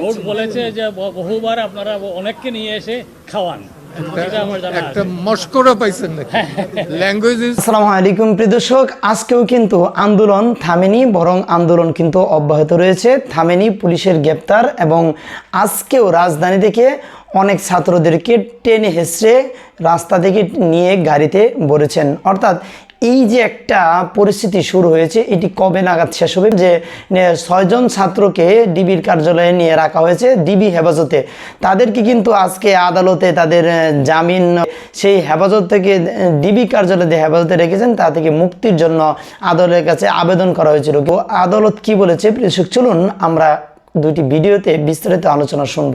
Court বলেছে যে বহুবার আপনারা অনেককে নিয়ে এসে খাওয়ান। এটা একটা মস্করা পাইছেন ল্যাঙ্গুয়েজ আসসালামু আলাইকুম প্রিয় দর্শক আজকেও কিন্তু আন্দোলন থামেনি বরং আন্দোলন কিন্তু অব্যাহত রয়েছে। থামেনি পুলিশের গ্রেপ্তার এবং আজকেও রাজধানী থেকে অনেক ছাত্রদেরকে টেনে হেসড়ে রাস্তা থেকে নিয়ে গাড়িতে ভরেছেন অর্থাৎ এই যে একটা পরিস্থিতি শুরু হয়েছে, এটি কবে নাগাদ শেষ হবে? যে ছয়জন ছাত্রকে ডিবির কার্যালয়ে নিয়ে রাখা হয়েছে, ডিবি হেফাজতে। তাদেরকে কিন্তু আজকে আদালতে তাদের জামিন, সেই হেফাজত থেকে ডিবি কার্যালয়ে হেফাজতে রেখেছেন, তা থেকে মুক্তির জন্য আদালতের কাছে আবেদন করা হয়েছিল। আদালত কি বলেছে? চলুন আমরা দুটি ভিডিওতে বিস্তারিত আলোচনা শুনব।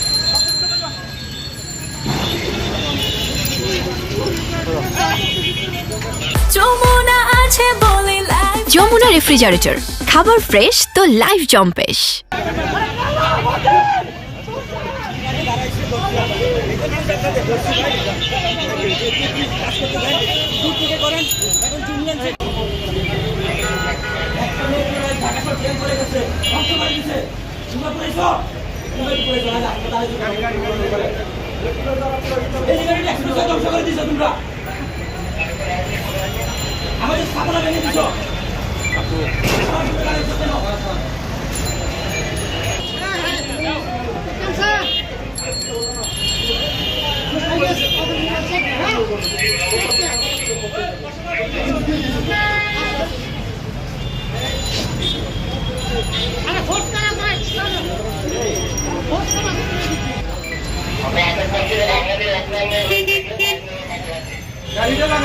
যমুনা আছে বলে যমুনা রেফ্রিজারেটর খাবার ফ্রেশ তো লাইফ জম্পেশ ধ্বংস করে দিছো তোমরা। আমাদের স্থাপনা ভেঙে দিছো। মস্করা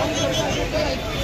পাইছেন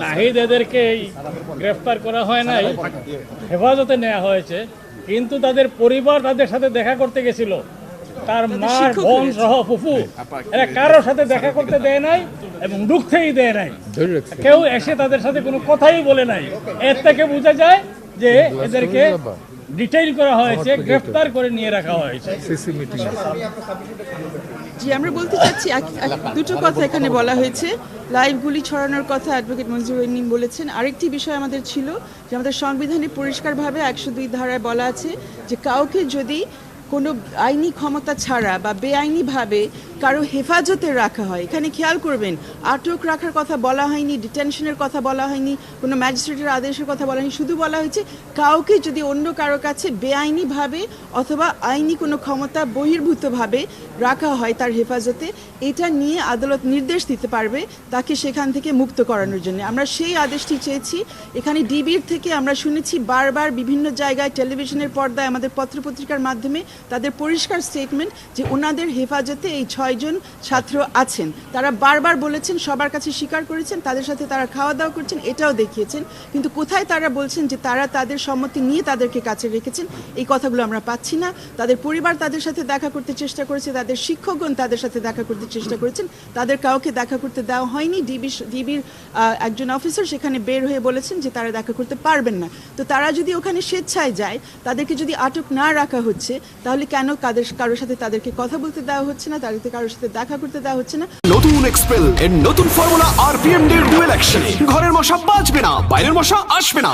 নাহিদ এদেরকে গ্রেফতার করা হয় নাই, হেফাজতে নেওয়া হয়েছে, কিন্তু তাদের পরিবার তাদের সাথে দেখা করতে গেছিল। তার মা বোন সহ ফুফু এরা কারোর সাথে দেখা করতে দেয় নাই এবং ঢুকতেই দেয় নাই। কেউ এসে তাদের সাথে কোনো কথাই বলে নাই। এর থেকে বোঝা যায় যে এদেরকে ডিটেইল করা হয়েছে গ্রেফতার করে নিয়ে রাখা হয়েছে। জি আমরা বলতে চাচ্ছি দুটো কথা এখানে বলা হয়েছে। লাইভ গুলি ছড়ানোর কথা অ্যাডভোকেট মঞ্জুর রহিম বলেছেন। আরেকটি বিষয় আমাদের ছিল যে আমাদের সংবিধানে পরিষ্কারভাবে একশো দুই ধারায় বলা আছে যে কাউকে যদি কোনো আইনি ক্ষমতা ছাড়া বা বেআইনিভাবে কারও হেফাজতে রাখা হয়। এখানে খেয়াল করবেন, আটক রাখার কথা বলা হয়নি, ডিটেনশনের কথা বলা হয়নি, কোনো ম্যাজিস্ট্রেটের আদেশের কথা বলা হয়নি, শুধু বলা হয়েছে কাউকে যদি অন্য কারও কাছে বেআইনিভাবে অথবা আইনি কোনো ক্ষমতা বহির্ভূতভাবে রাখা হয় তার হেফাজতে, এটা নিয়ে আদালত নির্দেশ দিতে পারবে তাকে সেখান থেকে মুক্ত করানোর জন্য। আমরা সেই আদেশটি চেয়েছি। এখানে ডিবির থেকে আমরা শুনেছি বারবার বিভিন্ন জায়গায় টেলিভিশনের পর্দায় আমাদের পত্রপত্রিকার মাধ্যমে তাদের পরিষ্কার স্টেটমেন্ট যে ওনাদের হেফাজতে এই ছয়জন ছাত্র আছেন। তারা বারবার বলেছেন, সবার কাছে স্বীকার করেছেন, তাদের সাথে তারা খাওয়া দাওয়া করছেন, এটাও দেখিয়েছেন। কিন্তু কোথায় তারা বলছেন যে তারা তাদের সম্মতি নিয়ে তাদেরকে কাছে রেখেছেন, এই কথাগুলো আমরা পাচ্ছি না। তাদের পরিবার তাদের সাথে দেখা করতে চেষ্টা করেছে, তাদের শিক্ষকগণ তাদের সাথে দেখা করতে চেষ্টা করেছেন। তাদের কাউকে দেখা করতে দেওয়া হয়নি। ডিবি ডিবির একজন অফিসার সেখানে বের হয়ে বলেছেন যে তারা দেখা করতে পারবেন না। তো তারা যদি ওখানে স্বেচ্ছায় যায়, তাদেরকে যদি আটক না রাখা হচ্ছে, তাহলে কেন কাদের কারোর সাথে তাদেরকে কথা বলতে দেওয়া হচ্ছে না? তাদেরকে কারোর সাথে দেখা করতে দেওয়া হচ্ছে না? নতুন এক্সপেল এর নতুন ফর্মুলা আরপিএম ডের ডুয়েল অ্যাকশন ঘরের মশা বাঁচবে না, বাইরের মশা আসবে না।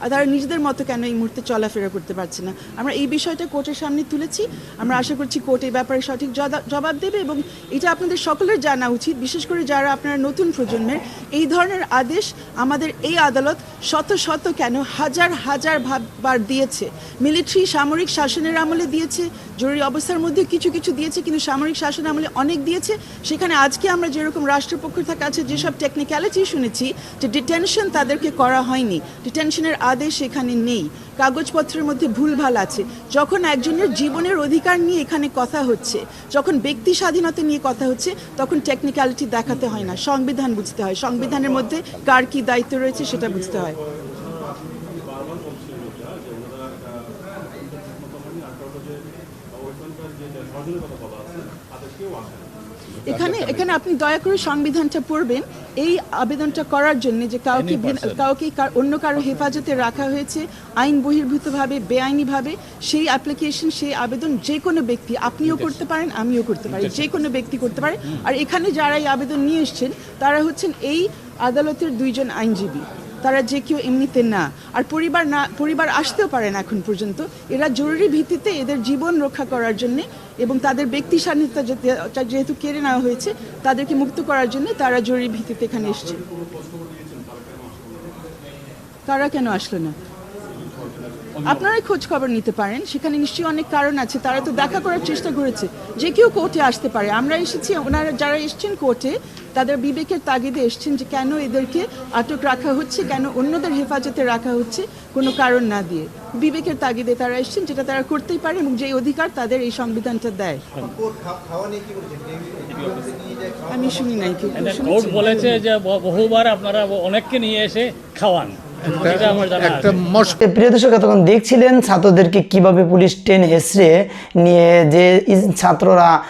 আর তারা নিজেদের মতো কেন এই মুহূর্তে চলাফেরা করতে পারছে না? আমরা এই বিষয়টা কোর্টের সামনে তুলেছি। আমরা আশা করছি কোর্ট এই ব্যাপারে সঠিক জবাব দেবে এবং এটা আপনাদের সকলের জানা উচিত, বিশেষ করে যারা আপনারা নতুন প্রজন্মের। এই ধরনের আদেশ আমাদের এই আদালত শত শত কেন হাজার হাজার ভাব- বার দিয়েছে। মিলিটারি সামরিক শাসনের আমলে দিয়েছে, জরুরি অবস্থার মধ্যে কিছু কিছু দিয়েছে, কিন্তু সামরিক শাসন আমলে অনেক দিয়েছে। সেখানে আজকে আমরা যেরকম রাষ্ট্রপক্ষ থেকে কাছে যেসব টেকনিক্যালিটি শুনেছি, যে ডিটেনশন তাদেরকে করা হয়নি। ডিটেনশনের আদেশ এখানে নেই। কাগজপত্রের মধ্যে ভুলভাল আছে। যখন একজনের জীবনের অধিকার নিয়ে এখানে কথা হচ্ছে, যখন ব্যক্তি স্বাধীনতা নিয়ে কথা হচ্ছে, তখন টেকনিক্যালিটি দেখাতে হয় না। সংবিধান বুঝতে হয়। সংবিধানের মধ্যে কার কি দায়িত্ব রয়েছে সেটা বুঝতে হয়। এখানে এখানে আপনি দয়া করে সংবিধানটা পড়বেন। এই আবেদনটা করার জন্য যে কাউকে কাউকে কার- অন্য কারও হেফাজতে রাখা হয়েছে আইন বহির্ভূতভাবে বেআইনিভাবে সেই অ্যাপ্লিকেশন সেই আবেদন যে কোনো ব্যক্তি আপনিও করতে পারেন আমিও করতে পারি যে কোনো ব্যক্তি করতে পারে। আর এখানে যারা এই আবেদন নিয়ে এসছেন তারা হচ্ছেন এই আদালতের দুইজন আইনজীবী। তারা যে কেউ এমনিতে না। আর পরিবার না, পরিবার আসতেও পারে না এখন পর্যন্ত। এরা জরুরি ভিত্তিতে এদের জীবন রক্ষা করার জন্যে এবং তাদের ব্যক্তি স্বাধীনতা যেহেতু কেড়ে নেওয়া হয়েছে, তাদেরকে মুক্ত করার জন্য তারা জরুরি ভিত্তিতে এখানে এসছে। তারা কেন আসলো না? আপনারাই খোঁজ খবর নিতে পারেন সেখানে নিশ্চয়ই অনেক কারণ আছে তারা তো দেখা করার চেষ্টা করেছে। যে কেউ কোর্টে আসতে পারে আমরা এসেছি ওনারা যারা এসছেন কোর্টে তাদের বিবেকের তাগিদে এসছেন যে কেন এদেরকে আটক রাখা হচ্ছে কেন অন্যদের হেফাজতে রাখা হচ্ছে কোনো কারণ না দিয়ে। বিবেকের তাগিদে তারা এসছেন যেটা তারা করতেই পারে এবং যে অধিকার তাদের এই সংবিধানটা দেয়। আমি শুনি নাই বলেছে যে বহুবার আপনারা অনেককে নিয়ে এসে খাওয়ান। একটা প্রিয় দর্শক এতক্ষণ দেখছিলেন ছাত্রদেরকে কীভাবে পুলিশ ট্রেন হেসড়ে নিয়ে যে ছাত্ররা আহ,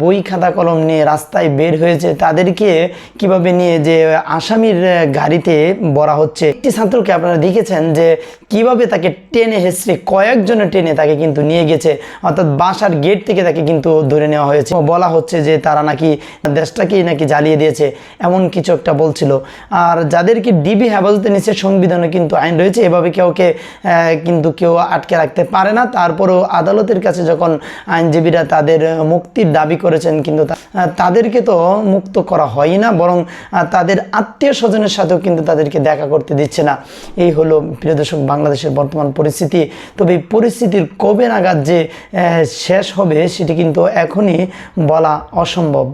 বই খাতা কলম নিয়ে রাস্তায় বের হয়েছে তাদেরকে কীভাবে নিয়ে যে আসামির গাড়িতে বরা হচ্ছে। একটি ছাত্রকে আপনারা দেখেছেন যে কীভাবে তাকে টেনে হেসড়ে কয়েকজনের টেনে তাকে কিন্তু নিয়ে গেছে, অর্থাৎ বাসার গেট থেকে তাকে কিন্তু ধরে নেওয়া হয়েছে। বলা হচ্ছে যে তারা নাকি দেশটাকেই নাকি জ্বালিয়ে দিয়েছে, এমন কিছু একটা বলছিল। আর যাদেরকে ডিবি হেফাজতে নিচ্ছে সংবিধানে কিন্তু আইন রয়েছে, এভাবে কাউকে কিন্তু কেউ আটকে রাখতে পারে না। তারপরেও আদালতের কাছে যখন আইনজীবীরা তাদের মুক্তির দাবি করেছেন, কিন্তু তাদেরকে তো মুক্ত করা হয় না, বরং তাদের আত্মীয় স্বজনের সাথেও কিন্তু তাদেরকে দেখা করতে দিচ্ছে না। এই হলো প্রিয় দর্শক বাংলাদেশের বর্তমান পরিস্থিতি। তবে পরিস্থিতির কবে নাগাদ যে শেষ হবে সেটি কিন্তু এখনই বলা অসম্ভব।